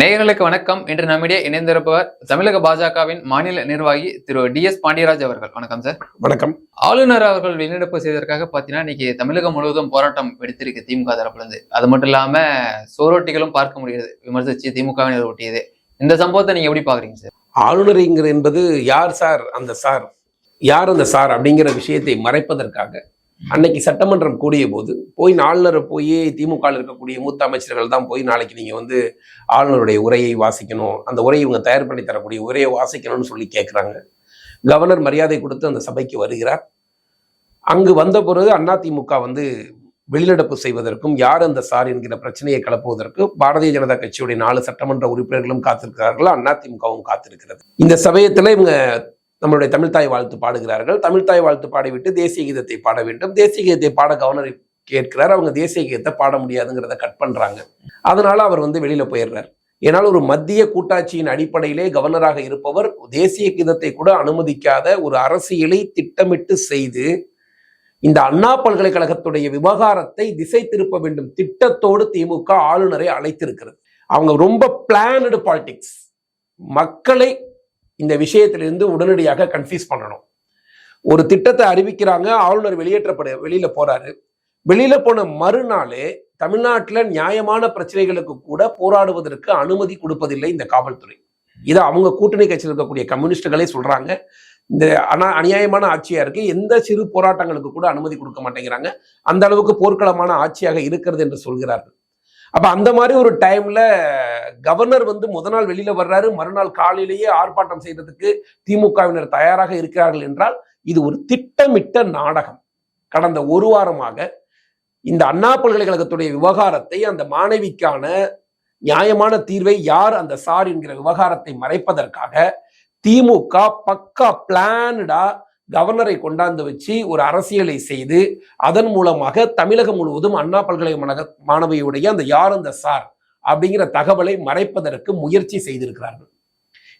நேயர்களுக்கு வணக்கம். இன்று நம்மிடையே இணைந்திருப்பவர் தமிழக பாஜகவின் மாநில நிர்வாகி திரு டி எஸ் பாண்டியராஜ் அவர்கள். வணக்கம் சார். வணக்கம். ஆளுநர் அவர்கள் வெளிநடப்பு செய்ததற்காக பார்த்தீங்கன்னா இன்னைக்கு தமிழகம் முழுவதும் போராட்டம் வெடித்திருக்கு திமுக தரப்புல இருந்து அது மட்டும் இல்லாம சோரோட்டிகளும் பார்க்க முடியுது விமர்சிச்சு திமுகவினர் ஒட்டியது இந்த சம்பவத்தை நீங்க எப்படி பாக்குறீங்க சார்? ஆளுநருங்கிற என்பது யார் சார் அந்த சார்? யார் அந்த சார் அப்படிங்கிற விஷயத்தை மறைப்பதற்காக அன்னைக்கு சட்டமன்றம் கூடிய போது போய் ஆளுநரை போய் திமுகவில் இருக்கக்கூடிய மூத்த அமைச்சர்கள் தான் போய் நாளைக்கு நீங்கள் வந்து ஆளுநருடைய உரையை வாசிக்கணும். அந்த உரையை இவங்க தயார் பண்ணி தரக்கூடிய உரையை வாசிக்கணும்னு சொல்லி கேட்குறாங்க கவர்னர் மரியாதை கொடுத்து அந்த சபைக்கு வருகிறார். அங்கு வந்த பிறகு அதிமுக வந்து வெளிநடப்பு செய்வதற்கும் யார் அந்த சார் என்கிற பிரச்சனையை கிளப்புவதற்கு பாரதிய ஜனதா கட்சியுடைய நாலு சட்டமன்ற உறுப்பினர்களும் காத்திருக்கிறார்கள்? அதிமுகவும் காத்திருக்கிறது. இந்த சமயத்தில் இவங்க நம்மளுடைய தமிழ்தாய் வாழ்த்து பாடுகிறார்கள். தமிழ்தாய் வாழ்த்து பாடிவிட்டு தேசிய கீதத்தை பாட வேண்டும். தேசிய கீதத்தை பாட கவர்னர் கேட்கிறார் அவங்க தேசிய கீதத்தை பாட முடியாதுங்கிறத கட் பண்ணுறாங்க அதனால அவர் வந்து வெளியில் போயிடுறார். ஏன்னால் ஒரு மத்திய கூட்டாட்சியின் அடிப்படையிலே கவர்னராக இருப்பவர் தேசிய கீதத்தை கூட அனுமதிக்காத ஒரு அரசியலை திட்டமிட்டு செய்து இந்த அண்ணா பல்கலைக்கழகத்துடைய விவகாரத்தை திசை திருப்ப வேண்டும் திட்டத்தோடு திமுக ஆளுநரை அழைத்திருக்கிறது. அவங்க ரொம்ப பிளானடு பாலிடிக்ஸ் மக்களை இந்த விஷயத்திலிருந்து உடனடியாக கன்ஃபியூஸ் பண்ணணும். ஒரு திட்டத்தை அறிவிக்கிறாங்க ஆளுநர் வெளியேற்றப்பட வெளியில போறாரு. வெளியில போன மறுநாளே தமிழ்நாட்டில் நியாயமான பிரச்சனைகளுக்கு கூட போராடுவதற்கு அனுமதி கொடுப்பதில்லை இந்த காவல்துறை. இதை அவங்க கூட்டணி கட்சியில் இருக்கக்கூடிய கம்யூனிஸ்டுகளே சொல்றாங்க. இந்த அனா அநியாயமான ஆட்சியா இருக்கு. எந்த சிறு போராட்டங்களுக்கு கூட அனுமதி கொடுக்க மாட்டேங்கிறாங்க. அந்த அளவுக்கு போர்க்களமான ஆட்சியாக இருக்கிறது என்று சொல்கிறார்கள். அப்ப அந்த மாதிரி ஒரு டைம்ல கவர்னர் வந்து முத நாள் வெளியில வர்றாரு. மறுநாள் காலையிலேயே ஆர்ப்பாட்டம் செய்யறதுக்கு திமுகவினர் தயாராக இருக்கிறார்கள் என்றால் இது ஒரு திட்டமிட்ட நாடகம். கடந்த ஒரு வாரமாக இந்த அண்ணா பல்கலைக்கழகத்துடைய விவகாரத்தை அந்த மாணவிக்கான நியாயமான தீர்வை யார் அந்த சார் என்கிற விவகாரத்தை மறைப்பதற்காக திமுக பக்கா பிளானடா கவர்னரை கொண்டாந்து வச்சு ஒரு அரசியலை செய்து அதன் மூலமாக தமிழகம் முழுவதும் அண்ணா பல்கலைக்கழக மாணவியுடைய அந்த யார் அந்த சார் அப்படிங்கிற தகவலை மறைப்பதற்கு முயற்சி செய்திருக்கிறார்கள்.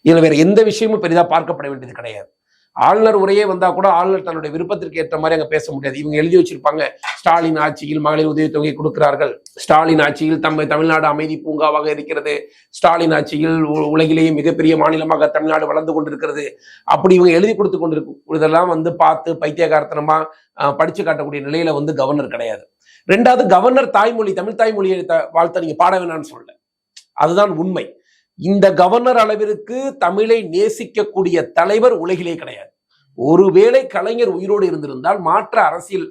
இதில் வேற எந்த விஷயமும் பெரிதா பார்க்கப்பட வேண்டியது கிடையாது. ஆளுநர் உரையே வந்தா கூட ஆளுநர் தன்னுடைய விருப்பத்திற்கு ஏற்ற மாதிரி அங்க பேச முடியாது. இவங்க எழுதி வச்சிருப்பாங்க ஸ்டாலின் ஆட்சியில் மகளிர் உதவித்தொகை கொடுக்கிறார்கள். ஸ்டாலின் ஆட்சியில் தம்மை தமிழ்நாடு அமைதி பூங்காவாக இருக்கிறது. ஸ்டாலின் ஆட்சியில் உ- உலகிலேயே மிகப்பெரிய மாநிலமாக தமிழ்நாடு வளர்ந்து கொண்டிருக்கிறது. அப்படி இவங்க எழுதி கொடுத்து கொண்டிருக்கும். இதெல்லாம் வந்து பார்த்து பைத்தியகாரத்தனமா படிச்சு காட்டக்கூடிய நிலையில வந்து கவர்னர் கிடையாது. ரெண்டாவது கவர்னர் தாய்மொழி தமிழ் தாய்மொழியை வாழ்த்த நீங்க பாட வேணாம்னு சொல்லல. அதுதான் உண்மை. இந்த கவர்னர் அளவிற்கு தமிழை நேசிக்கக்கூடிய தலைவர் உலகிலே கிடையாது. ஒருவேளை கலைஞர் உயிரோடு இருந்திருந்தால் மாற்ற அரசியல்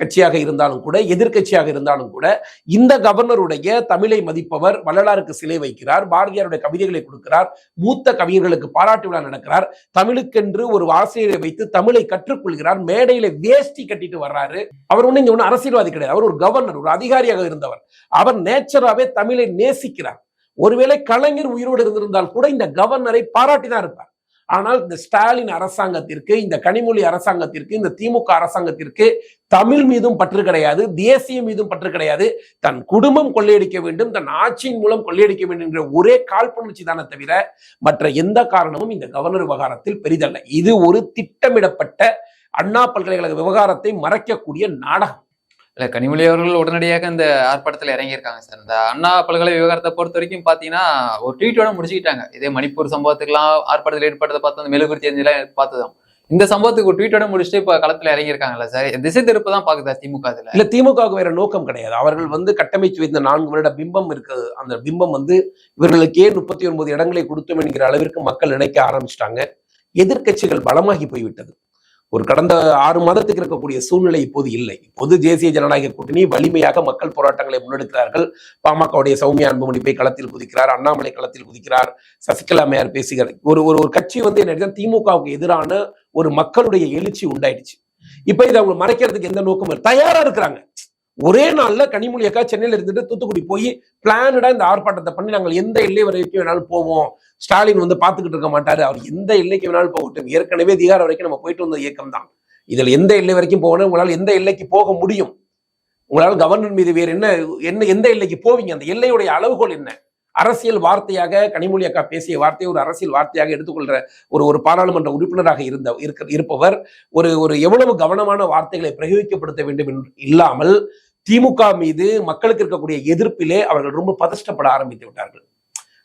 கட்சியாக இருந்தாலும் கூட எதிர்க்கட்சியாக இருந்தாலும் கூட இந்த கவர்னருடைய தமிழை மதிப்பவர் வள்ளலாருக்கு சிலை வைக்கிறார் பாரதியாருடைய கவிதைகளை கொடுக்கிறார் மூத்த கவிஞர்களுக்கு பாராட்டு விழா நடக்கிறார் தமிழுக்கென்று ஒரு ஆசிரியரை வைத்து தமிழை கற்றுக்கொள்கிறார் மேடையில வேஷ்டி கட்டிட்டு வர்றாரு. அவர் ஒண்ணு இங்க ஒண்ணு அரசியல்வாதி கிடையாது. அவர் ஒரு கவர்னர் ஒரு அதிகாரியாக இருந்தவர். அவர் நேச்சராகவே தமிழை நேசிக்கிறார். ஒருவேளை கலைஞர் உயிரோடு இருந்திருந்தால் கூட இந்த கவர்னரை பாராட்டி தான் இருப்பார். ஆனால் இந்த ஸ்டாலின் அரசாங்கத்திற்கு இந்த கனிமொழி அரசாங்கத்திற்கு இந்த திமுக அரசாங்கத்திற்கு தமிழ் மீதும் பற்று கிடையாது தேசியம் மீதும் பற்று கிடையாது. தன் குடும்பம் கொள்ளையடிக்க வேண்டும் தன் ஆட்சியின் மூலம் கொள்ளையடிக்க வேண்டும் என்ற ஒரே காழ்ப்புணர்ச்சி தானே தவிர மற்ற எந்த காரணமும் இந்த கவர்னர் விவகாரத்தில் பெரிதல்ல. இது ஒரு திட்டமிடப்பட்ட அண்ணா பல்கலைக்கழக விவகாரத்தை மறைக்கக்கூடிய நாடகம். இல்லை கனிமொழி அவர்கள் உடனடியாக இந்த ஆர்ப்பாட்டத்தில் இறங்கியிருக்காங்க சார். இந்த அண்ணா பல்கலை விவகாரத்தை பொறுத்த வரைக்கும் பாத்தீங்கன்னா ஒரு ட்வீட்டோட முடிச்சுக்கிட்டாங்க. இதே மணிப்பூர் சம்பவத்துக்குலாம் ஆர்ப்பாட்டத்தில் ஏற்பட்டதை பார்த்து அந்த மெழுகுர்த்தி எல்லாம் பார்த்ததும். இந்த சம்பவத்துக்கு ஒரு ட்வீட்டோட முடிச்சுட்டு இப்போ களத்தில் இறங்கியிருக்காங்கல்ல சார். திசை திருப்பு தான் பார்க்குதா திமுக இதில் இல்ல திமுகவுக்கு வேற நோக்கம் கிடையாது. அவர்கள் வந்து கட்டமைச்சு வைத்த நான்கு வருட பிம்பம் இருக்குது அந்த பிம்பம் வந்து இவர்களுக்கே முப்பத்தி ஒன்பது இடங்களை கொடுத்தோம் என்கிற அளவிற்கு மக்கள் நினைக்க ஆரம்பிச்சிட்டாங்க. எதிர்கட்சிகள் பலமாகி போய்விட்டது. ஒரு கடந்த ஆறு மாதத்துக்கு இருக்கக்கூடிய சூழ்நிலை இப்போது இல்லை. இப்போது தேசிய ஜனநாயக கூட்டணி வலிமையாக மக்கள் போராட்டங்களை முன்னெடுக்கிறார்கள். பாமகவுடைய சௌமிய அன்புமணி போய் களத்தில் குதிக்கிறார் அண்ணாமலை களத்தில் குதிக்கிறார் சசிகலா மேயர் பேசுகிறார். ஒரு ஒரு ஒரு கட்சி வந்து என்ன திமுகவுக்கு எதிரான ஒரு மக்களுடைய எழுச்சி உண்டாயிடுச்சு. இப்ப இதை அவங்க மறைக்கிறதுக்கு எந்த நோக்கமும் தயாரா இருக்கிறாங்க. ஒரே நாள்ல கனிமொழி அக்கா சென்னையில இருந்துட்டு தூத்துக்குடி போய் பிளானடா இந்த ஆர்ப்பாட்டத்தை பண்ணி நாங்கள் எந்த எல்லை வரைக்கும் வேணாலும் போவோம். ஸ்டாலின் வந்து பார்த்துக்கிட்டு இருக்க மாட்டாரு. அவர் எந்த எல்லைக்கு வேணாலும் போகட்டும். ஏற்கனவே அதிகாரம் வரைக்கும் நம்ம போயிட்டு வந்த இயக்கம் தான் இதுல எந்த எல்லை வரைக்கும் போகணும்? உங்களால் எந்த எல்லைக்கு போக முடியும்? உங்களால் கவர்னர் மீது வேறு என்ன என்ன எந்த எல்லைக்கு போவீங்க? அந்த எல்லையுடைய அளவுகோல் என்ன? அரசியல் வார்த்தையாக கனிமொழி அக்கா பேசிய வார்த்தையை ஒரு அரசியல் வார்த்தையாக எடுத்துக்கொள்ற ஒரு ஒரு பாராளுமன்ற உறுப்பினராக இருந்த இருக்க இருப்பவர் ஒரு ஒரு எவ்வளவு கவனமான வார்த்தைகளை பிரயோகிக்கப்படுத்த வேண்டும் என்று இல்லாமல் திமுக மீது மக்களுக்கு இருக்கக்கூடிய எதிர்ப்பிலே அவர்கள் ரொம்ப பதஷ்டப்பட ஆரம்பித்து விட்டார்கள்.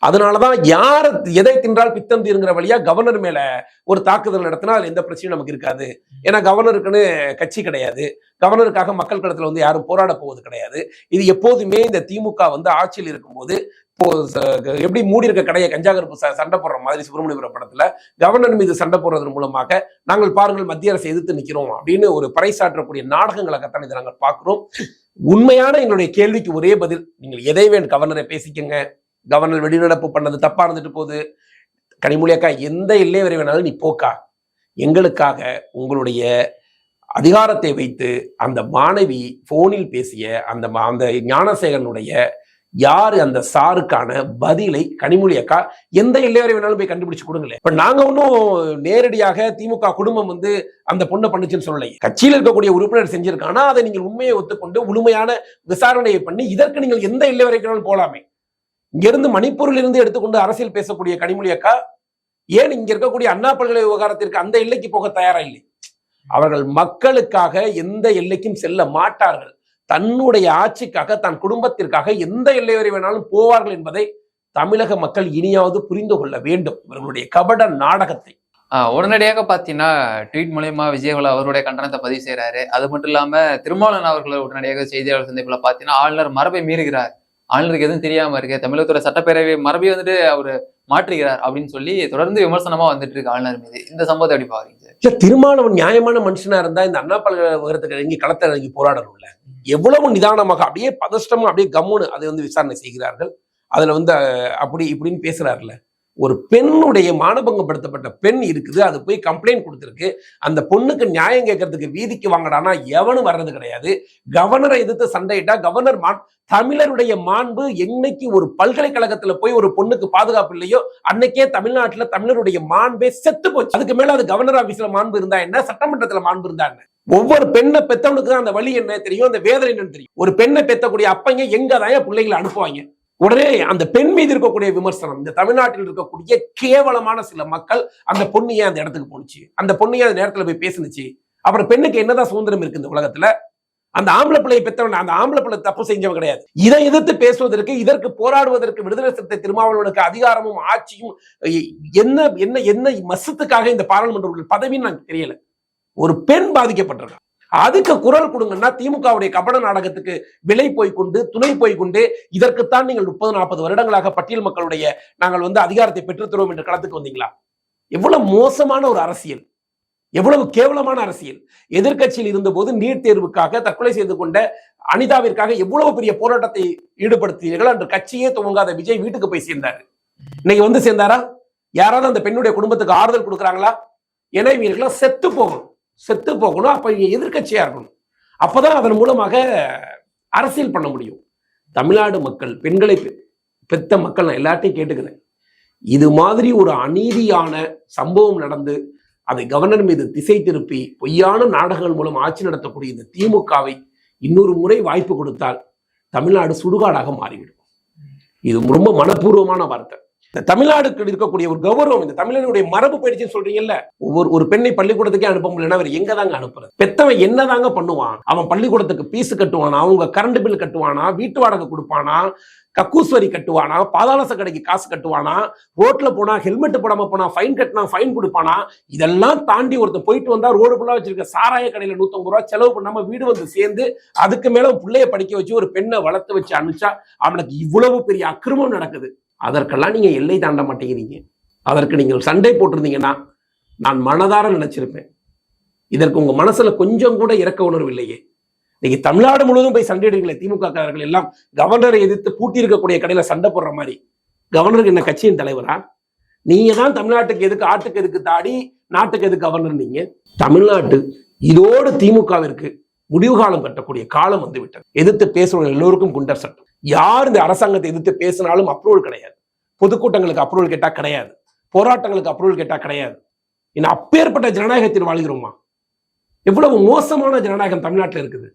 அதனாலதான் யார் எதை தின்றால் பித்தம் தீருங்கிற வழியா கவர்னர் மேல ஒரு தாக்குதல் நடத்தினா அதுல எந்த பிரச்சனையும் நமக்கு இருக்காது. ஏன்னா கவர்னருக்குன்னு கட்சி கிடையாது. கவர்னருக்காக மக்கள் களத்துல வந்து யாரும் போராட போவது கிடையாது. இது எப்போதுமே இந்த திமுக வந்து ஆட்சியில் இருக்கும்போது எப்படி மூடி இருக்க கடையை கஞ்சா கருப்பு சண்டை போடுற மாதிரி சுப்பிரமணியபுரம் படத்துல கவர்னர் மீது சண்டை போடுறதன் மூலமாக நாங்கள் பாருங்கள் மத்திய அரசை எதிர்த்து நிக்கிறோம் அப்படின்னு ஒரு பறைசாற்றக்கூடிய நாடகங்களாகத்தான் இதை நாங்கள் பார்க்கிறோம். உண்மையான எங்களுடைய கேள்விக்கு ஒரே பதில் நீங்கள் எதை வேணும் கவர்னரை பேசிக்கங்க. கவர்னர் வெளிநடப்பு பண்ணது தப்பா இருந்துட்டு போகுது. கனிமொழி அக்கா எந்த எல்லை வரை வேணாலும் நீ போக்கா. எங்களுக்காக உங்களுடைய அதிகாரத்தை வைத்து அந்த மாணவி போனில் பேசிய அந்த மா- அந்த ஞானசேகரனுடைய யாரு அந்த சாருக்கான பதிலை கனிமொழி அக்கா எந்த எல்லையரை வேணாலும் போய் கண்டுபிடிச்சு கொடுங்களேன். இப்ப நாங்க ஒன்றும் நேரடியாக திமுக குடும்பம் வந்து அந்த பொண்ணை பண்ணுச்சுன்னு சொல்லலை. கட்சியில் இருக்கக்கூடிய உறுப்பினர் செஞ்சிருக்கானா அதை நீங்கள் உண்மையை ஒத்துக்கொண்டு முழுமையான விசாரணையை பண்ணி இதற்கு நீங்கள் எந்த எல்லை வரைக்கும் வேணாலும் போலாமே. இங்கிருந்து மணிப்பூரில் இருந்து எடுத்துக்கொண்டு அரசியல் பேசக்கூடிய கனிமொழி அக்கா ஏன் இங்க இருக்கக்கூடிய அண்ணா பல்கலை விவகாரத்திற்கு அந்த எல்லைக்கு போக தயாரா இல்லை? அவர்கள் மக்களுக்காக எந்த எல்லைக்கும் செல்ல மாட்டார்கள். தன்னுடைய ஆட்சிக்காக தன் குடும்பத்திற்காக எந்த எல்லை வரை வேணாலும் போவார்கள் என்பதை தமிழக மக்கள் இனியாவது புரிந்து கொள்ள வேண்டும். இவர்களுடைய கபட நாடகத்தை. உடனடியாக பார்த்தீங்கன்னா ட்வீட் மூலயமா விஜயகுல அவருடைய கண்டனத்தை பதிவு செய்றாரு. அது மட்டும் இல்லாம திருமாவளவன் அவர்களை உடனடியாக செய்தியாளர் சந்திப்புல பார்த்தீங்கன்னா ஆளுநர் மரபை மீறுகிறார். ஆளுநருக்கு எதுவும் தெரியாம இருக்கு தமிழகத்தோட சட்டப்பேரவை மரபை வந்துட்டு அவர் மாற்றுகிறார் அப்படின்னு சொல்லி தொடர்ந்து விமர்சனமா வந்துட்டு இருக்கு ஆளுநர் மீது. இந்த சம்பவத்தை எப்படி பாக்குறீங்க? சார் திருமாவளவன் நியாயமான மனுஷனா இருந்தா இந்த அண்ணா பல்கலைக்கழகத்துக்கு இறங்கி களத்தில் இறங்கி போராடணும்ல. எவ்வளவு நிதானமாக அப்படியே பதஷ்டமாக அப்படியே கம்முன்னு அதை வந்து விசாரணை செய்கிறார்கள். அதுல வந்து அப்படி இப்படின்னு பேசுறாருல ஒரு பெண்ணுடைய மானபங்கப்படுத்தப்பட்ட பெண் இருக்குது அது போய் கம்ப்ளைண்ட் கொடுத்துருக்கு. அந்த பொண்ணுக்கு நியாயம் கேட்கறதுக்கு வீதிக்கு வாங்கடானா எவனும் வர்றது கிடையாது. கவர்னரை எதிர்த்து சண்டையிட்டா கவர்னர் மான் தமிழருடைய மாண்பு என்னைக்கு ஒரு பல்கலைக்கழகத்துல போய் ஒரு பொண்ணுக்கு பாதுகாப்பு இல்லையோ அன்னைக்கே தமிழ்நாட்டுல தமிழருடைய மாண்பே செத்து போச்சு. அதுக்கு மேல அது கவர்னர் ஆபீஸ்ல மாண்பு இருந்தா என்ன? சட்டமன்றத்துல மாண்பு இருந்தா என்ன? ஒவ்வொரு பெண்ணை பெத்தவனுக்கு அந்த வழி என்ன தெரியும்? அந்த வேதனை என்னன்னு தெரியும். ஒரு பெண்ணை பெத்தக்கூடிய அப்பங்க எங்க தான் பிள்ளைகளை அனுப்புவாங்க? உடனே அந்த பெண் மீது இருக்கக்கூடிய விமர்சனம் இந்த தமிழ்நாட்டில் இருக்கக்கூடிய கேவலமான சில மக்கள் அந்த பொண்ணையே அந்த இடத்துக்கு போனுச்சு அந்த பொண்ணையே அந்த நேரத்துல போய் பேசுனுச்சு? அப்புறம் பெண்ணுக்கு என்னதான் சுதந்திரம் இருக்கு இந்த உலகத்துல? அந்த ஆம்பளை பிள்ளையை பெற்றவன் அந்த ஆம்பளை பிள்ளை தப்பு செஞ்சவன் கிடையாது. இதை எதிர்த்து பேசுவதற்கு இதற்கு போராடுவதற்கு விடுதலை சிறுத்தை திருமாவளவனுக்கு அதிகாரமும் ஆட்சியும் என்ன என்ன என்ன மசத்துக்காக இந்த பாராளுமன்ற பதவின்னு எனக்கு தெரியல. ஒரு பெண் பாதிக்கப்பட்டிருக்கான். அதுக்கு குரல் கொடுங்கன்னா திமுகவுடைய கபட நாடகத்துக்கு விலை போய்க்கொண்டு துணை போய்க்கொண்டு இதற்குத்தான் நீங்கள் முப்பது நாற்பது வருடங்களாக பட்டியல் மக்களுடைய நாங்கள் வந்து அதிகாரத்தை பெற்றுத்தருவோம் என்று களத்துக்கு வந்தீங்களா? எவ்வளவு மோசமான ஒரு அரசியல். எவ்வளவு கேவலமான அரசியல். எதிர்க்கட்சியில் இருந்தபோது நீட் தேர்வுக்காக தற்கொலை செய்து கொண்ட அனிதாவிற்காக எவ்வளவு பெரிய போராட்டத்தை ஈடுபடுத்தினீர்கள்? அன்று கட்சியே துவங்காத விஜய் வீட்டுக்கு போய் சேர்ந்தாரு. இன்னைக்கு வந்து சேர்ந்தாரா? யாராவது அந்த பெண்ணுடைய குடும்பத்துக்கு ஆறுதல் கொடுக்குறாங்களா? ஏன்னா இவங்களுக்கெல்லாம் செத்து போகணும். செத்து போகணும். அப்போ இங்கே எதிர்கட்சியாக இருக்கணும். அப்பதான் அதன் மூலமாக அரசியல் பண்ண முடியும். தமிழ்நாடு மக்கள் பெண்களை பெத்த மக்கள் நான் எல்லாத்தையும் கேட்டுக்கிறேன். இது மாதிரி ஒரு அநீதியான சம்பவம் நடந்து அதை கவர்னர் மீது திசை திருப்பி பொய்யான நாடகங்கள் மூலம் ஆட்சி நடத்தக்கூடிய இந்த திமுகவை இன்னொரு முறை வாய்ப்பு கொடுத்தால் தமிழ்நாடு சுடுகாடாக மாறிவிடும். இது ரொம்ப மனப்பூர்வமான வார்த்தை. இந்த தமிழ்நாடுக்கு இருக்கக்கூடிய ஒரு கௌரவம் இந்த தமிழனுடைய மரபு போயிடுச்சுன்னு சொல்றீங்கல்ல ஒவ்வொரு ஒரு பெண்ணை பள்ளிக்கூடத்துக்கே அனுப்ப முடியலன்னா அவர் எங்க தாங்க அனுப்புறது? பெத்தவன் என்னதாங்க பண்ணுவான்? அவன் பள்ளிக்கூடத்துக்கு பீஸ் கட்டுவானா? அவங்க கரண்ட் பில் கட்டுவானா? வீட்டு வாடகை கொடுப்பானா? கக்கூஸ் வரி கட்டுவானா? பாதாளச கடைக்கு காசு கட்டுவானா? ரோட்ல போனா ஹெல்மெட் போடாம போனா ஃபைன் கட்டினா ஃபைன் கொடுப்பானா? இதெல்லாம் தாண்டி ஒருத்தர் போயிட்டு வந்தா ரோடு ஃபுல்லா வச்சிருக்க சாராய கடையில நூத்தம்பது ரூபா செலவு பண்ணாம வீடு வந்து சேர்ந்து அதுக்கு மேல பிள்ளைய படிக்க வச்சு ஒரு பெண்ணை வளர்த்து வச்சு அனுப்பிச்சா அவனுக்கு இவ்வளவு பெரிய அக்கிரமம் நடக்குது. அதற்கெல்லாம் நீங்க எல்லை தாண்ட மாட்டேங்கிறீங்க. அதற்கு நீங்கள் சண்டை போட்டிருந்தீங்கன்னா நான் மனதார நினைச்சிருப்பேன். இதற்கு உங்க மனசுல கொஞ்சம் கூட இறக்க உணர்வு இல்லையே. இன்னைக்கு தமிழ்நாடு முழுவதும் போய் சண்டையிடுங்களே திமுக காரர்கள் எல்லாம் கவர்னரை எதிர்த்து பூட்டி இருக்கக்கூடிய கடையில சண்டை போடுற மாதிரி. கவர்னருக்கு என்ன கட்சியின் தலைவரா? நீங்க தான் தமிழ்நாட்டுக்கு எதுக்கு ஆட்டுக்கு எதுக்கு தாடி நாட்டுக்கு எதுக்கு கவர்னர் நீங்க? தமிழ்நாட்டு இதோடு திமுகவிற்கு முடிவு காலம் கட்டக்கூடிய காலம் வந்து விட்டது எதிர்த்து பேசுறவங்க எல்லோருக்கும் குண்டர் சட்டம். யார் இந்த அரசாங்கத்தை எதிர்த்து பேசினாலும் அப்ரூவல் கிடையாது. பொதுக்கூட்டங்களுக்கு அப்ரூவல் கேட்டா கிடையாது. போராட்டங்களுக்கு அப்ரூவல் கேட்டா கிடையாது. இன்னும் அப்பேற்பட்ட ஜனநாயகத்தில் வாழ்கிறோமா? எவ்வளவு மோசமான ஜனநாயகம் தமிழ்நாட்டில் இருக்குது.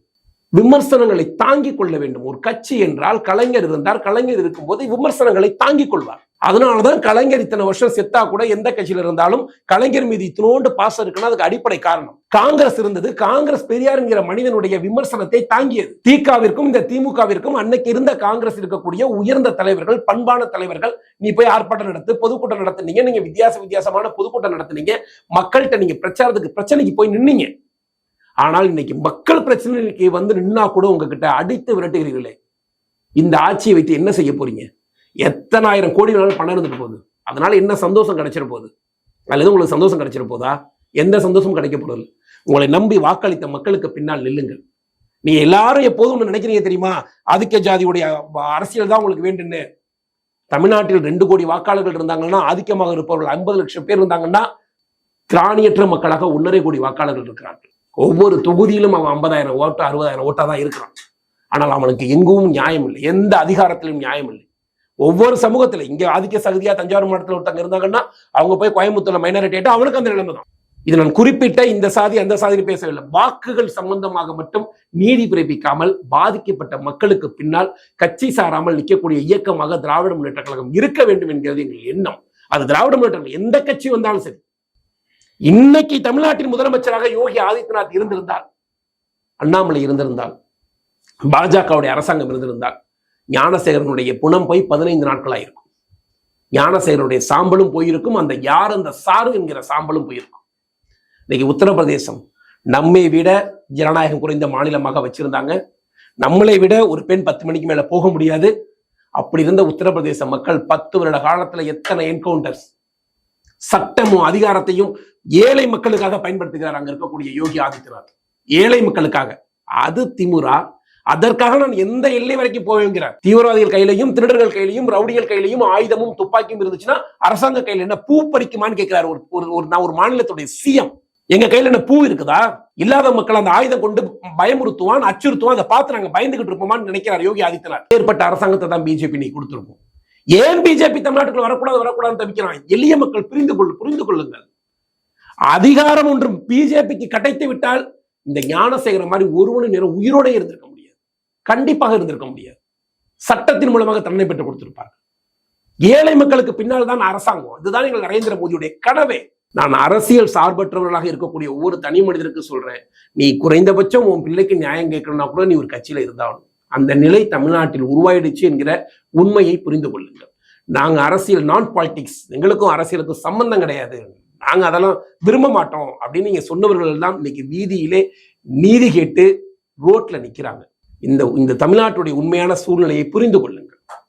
விமர்சனங்களை தாங்கிக் கொள்ள வேண்டும். ஒரு கட்சி என்றால் கலைஞர் இருந்தார் கலைஞர் இருக்கும்போது விமர்சனங்களை தாங்கிக் கொள்வார். அதனாலதான் கலைஞர் இத்தனை வருஷம் செத்தா கூட எந்த கட்சியில இருந்தாலும் கலைஞர் மீது இத்தினோண்டு பாசம் இருக்குன்னா அதுக்கு அடிப்படை காரணம். காங்கிரஸ் இருந்தது காங்கிரஸ் பெரியாருங்கிற மனிதனுடைய விமர்சனத்தை தாங்கியது. திகாவிற்கும் இந்த திமுகவிற்கும் அன்னைக்கு இருந்த காங்கிரஸ் இருக்கக்கூடிய உயர்ந்த தலைவர்கள் பண்பான தலைவர்கள் நீ போய் ஆர்ப்பாட்டம் நடத்து பொதுக்கூட்டம் நடத்துனீங்க நீங்க வித்தியாச வித்தியாசமான பொதுக்கூட்டம் நடத்துனீங்க மக்கள்கிட்ட நீங்க பிரச்சாரத்துக்கு பிரச்சனைக்கு போய் நின்னீங்க. ஆனால் இன்னைக்கு மக்கள் பிரச்சனைக்கு வந்து நின்னா கூட உங்ககிட்ட அடித்து விரட்டுகிறீர்களே. இந்த ஆட்சியை வைத்து என்ன செய்ய போறீங்க? எத்தனாயிரம் கோடி வேணாலும் பணம் இருந்துட்டு போகுது. அதனால என்ன சந்தோஷம் கிடைச்சிட போகுது? அல்லது உங்களுக்கு சந்தோஷம் கிடைச்சிட போதா? எந்த சந்தோஷமும் கிடைக்க போறது உங்களை நம்பி வாக்களித்த மக்களுக்கு பின்னால் நில்லுங்கள். நீ எல்லாரும் எப்போதும் நினைக்கிறீங்க தெரியுமா? ஆதிக்க ஜாதியுடைய அரசியல் தான் உங்களுக்கு வேண்டும்னு. தமிழ்நாட்டில் ரெண்டு கோடி வாக்காளர்கள் இருந்தாங்கன்னா ஆதிக்கமாக இருப்பவர்கள் ஐம்பது லட்சம் பேர் இருந்தாங்கன்னா திராணியற்ற மக்களாக ஒன்றரை கோடி வாக்காளர்கள் இருக்கிறார்கள். ஒவ்வொரு தொகுதியிலும் அவன் ஐம்பதாயிரம் ஓட்டு அறுபதாயிரம் ஓட்டா தான் இருக்கிறான். ஆனால் அவனுக்கு எங்கும் நியாயம் இல்லை. எந்த அதிகாரத்திலும் நியாயம் இல்லை. ஒவ்வொரு சமூகத்துல இங்க ஆதிக்க சகதியா தஞ்சாவூர் மாவட்டத்தில் ஒருத்தங்க இருந்தாங்கன்னா அவங்க போய் கோயம்புத்தூர்ல மைனாரிட்டி ஆயிட்டா அவனுக்கு அந்த நிலைமை தான். இது நான் குறிப்பிட்ட இந்த சாதி அந்த சாதியில் பேசவில்லை. வாக்குகள் சம்பந்தமாக மட்டும் நீதி பிறப்பிக்காமல் பாதிக்கப்பட்ட மக்களுக்கு பின்னால் கட்சி சாராமல் நிற்கக்கூடிய இயக்கமாக திராவிட முன்னேற்ற கழகம் இருக்க வேண்டும் என்கிறது எங்கள் எண்ணம். அது திராவிட முன்னேற்றம் எந்த கட்சி வந்தாலும் சரி இன்னைக்கு தமிழ்நாட்டின் முதலமைச்சராக யோகி ஆதித்யநாத் இருந்திருந்தார். அண்ணாமலை இருந்திருந்தால் பாஜகவுடைய அரசாங்கம் இருந்திருந்தால் ஞானசேகரனுடைய புணம் போய் பதினைந்து நாட்களாக இருக்கும் ஞானசேகரனுடைய சாம்பலும் போயிருக்கும். அந்த யார் அந்த சாரு என்கிற சாம்பலும் போயிருக்கும். இன்னைக்கு உத்தரப்பிரதேசம் நம்மை விட ஜனநாயகம் குறைந்த மாநிலமாக வச்சிருந்தாங்க. நம்மளை விட ஒரு பெண் பத்து மணிக்கு மேல போக முடியாது. அப்படி இருந்த உத்தரப்பிரதேச மக்கள் பத்து வருட காலத்துல எத்தனை என்கவுண்டர்ஸ் சட்டமும் அதிகாரத்தையும் ஏழை மக்களுக்காக பயன்படுத்துகிறார் அங்க இருக்கக்கூடிய யோகி ஆதித்யநாத். ஏழை மக்களுக்காக. அது திமுரா? அதற்காக நான் எந்த எல்லை வரைக்கும் போவேங்கிறார் தீவிரவாதிகள் கையிலையும் திருடர்கள் கையிலையும் ரவுடிகள் கையிலையும் ஆயுதமும் துப்பாக்கியும் இருந்துச்சுன்னா அரசாங்க கையில என்ன பூ பறிக்குமான்னு கேட்கிறார் ஒரு ஒரு- ஒரு நான் ஒரு மாநிலத்துடைய சிஎம் எங்க கையில என்ன பூ இருக்குதா? இல்லாத மக்கள் அந்த ஆயுதம் கொண்டு பயமுறுத்துவான் அச்சுறுத்துவான் அதை பார்த்து நாங்க பயந்துகிட்டு இருப்போமான்னு நினைக்கிறார் யோகி ஆதித்யநாத். ஏற்பட்ட அரசாங்கத்தை தான் பிஜேபி நீ கொடுத்துருப்போம் ஏன் பிஜேபி தமிழ்நாட்டுக்குள்ள வரக்கூடாது வரக்கூடாதுன்னு தவிக்கிறான்? எளிய மக்கள் புரிந்து கொள்ளு புரிந்து கொள்ளுங்கள். அதிகாரம் ஒன்றும் பிஜேபிக்கு கட்டைத்து விட்டால் இந்த ஞானசேகர மாதிரி ஒரு மணி நேரம் உயிரோட இருந்திருக்க முடியாது. கண்டிப்பாக இருந்திருக்க முடியாது. சட்டத்தின் மூலமாக தண்டனை பெற்றுக் கொடுத்திருப்பார் ஏழை மக்களுக்கு பின்னால் தான் அரசாங்கம். அதுதான் எங்கள் நரேந்திர மோடியுடைய கனவே. நான் அரசியல் சார்பற்றவர்களாக இருக்கக்கூடிய ஒவ்வொரு தனி மனிதருக்கு சொல்றேன். நீ குறைந்தபட்சம் உன் பிள்ளைக்கு நியாயம் கேட்கணும்னா கூட நீ ஒரு கட்சியில இருந்தாலும் அந்த நிலை தமிழ்நாட்டில் உருவாயிடுச்சு என்கிற உண்மையை புரிந்து கொள்ளுங்கள். நாங்க அரசியல் நான் பாலிடிக்ஸ் எங்களுக்கும் அரசியலுக்கும் சம்பந்தம் கிடையாது. நாங்கள் அதெல்லாம் விரும்ப மாட்டோம் அப்படின்னு நீங்க சொன்னவர்கள் எல்லாம் இன்னைக்கு வீதியிலே நீதி கேட்டு ரோட்ல நிக்கிறாங்க. இந்த இந்த தமிழ்நாட்டுடைய உண்மையான சூழ்நிலையை புரிந்து கொள்ளுங்கள்.